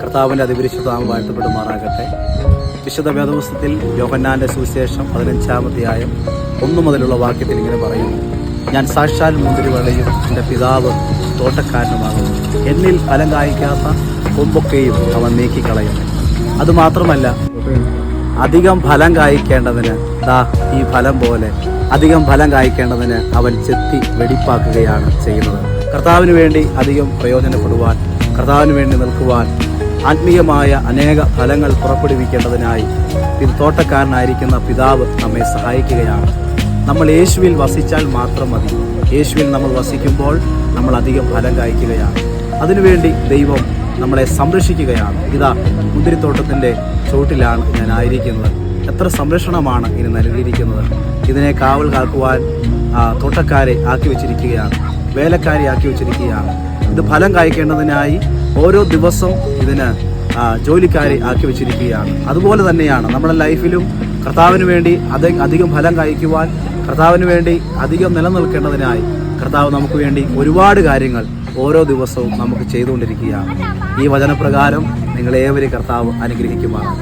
കർത്താവിന്റെ അതിപരിശുദ്ധ വാഴ്ത്തപ്പെടുമാറാകട്ടെ. വിശുദ്ധ വേദപുസ്തത്തിൽ യോഹന്നാന്റെ സുവിശേഷം പതിനഞ്ചാമധ്യായം ഒന്നു മുതലുള്ള വാക്യത്തിൽ ഇങ്ങനെ പറയുന്നു. ഞാൻ സാക്ഷാൽ മുന്തിരിവളയും എന്റെ പിതാവ് തോട്ടക്കാരനുമാകുന്നു. എന്നിൽ ഫലം കായ്ക്കാത്ത കൊമ്പൊക്കെയും അവൻ നീക്കിക്കളയുന്നു. അതുമാത്രമല്ല അധികം ഫലം കായ്ക്കേണ്ടതിന് ദാ ഈ ഫലം പോലെ അധികം ഫലം കായ്ക്കേണ്ടതിന് അവൻ ചെത്തി വെടിപ്പാക്കുകയാണ് ചെയ്യുന്നത്. കർത്താവിന് വേണ്ടി അധികം പ്രയോജനപ്പെടുവാൻ കർത്താവിന് വേണ്ടി നിൽക്കുവാൻ ആത്മീയമായ അനേക ഫലങ്ങൾ പുറപ്പെടുവിക്കേണ്ടതിനായി തോട്ടക്കാരനായിരിക്കുന്ന പിതാവ് നമ്മെ സഹായിക്കുകയാണ്. നമ്മൾ യേശുവിൽ വസിച്ചാൽ മാത്രം മതി. യേശുവിൽ നമ്മൾ വസിക്കുമ്പോൾ നമ്മൾ അധികം ഫലം കായ്ക്കുകയാണ്. അതിനുവേണ്ടി ദൈവം നമ്മളെ സംരക്ഷിക്കുകയാണ്. ഇതാ മുന്തിരിത്തോട്ടത്തിന്റെ ചുവട്ടിലാണ് ഞാൻ ആയിരിക്കുന്നത്. എത്ര സംരക്ഷണമാണ് ഇനി നൽകിയിരിക്കുന്നത്. ഇതിനെ കാവൽ കാക്കുവാൻ തോട്ടക്കാരെ ആക്കി വെച്ചിരിക്കുകയാണ്. വേലക്കാരെ ആക്കി വെച്ചിരിക്കുകയാണ്. ഇത് ഫലം കായ്ക്കേണ്ടതിനായി ഓരോ ദിവസവും ഇതിന് ജോലിക്കാരെ ആക്കി വെച്ചിരിക്കുകയാണ്. അതുപോലെ തന്നെയാണ് നമ്മുടെ ലൈഫിലും കർത്താവിന് വേണ്ടി അത് അധികം ഫലം കായ്ക്കുവാൻ കർത്താവിന് വേണ്ടി അധികം നിലനിൽക്കേണ്ടതിനായി കർത്താവ് നമുക്ക് വേണ്ടി ഒരുപാട് കാര്യങ്ങൾ ഓരോ ദിവസവും നമുക്ക് ചെയ്തുകൊണ്ടിരിക്കുകയാണ്. ഈ വചനപ്രകാരം നിങ്ങളേവരെ കർത്താവ് അനുഗ്രഹിക്കുമാറാണ്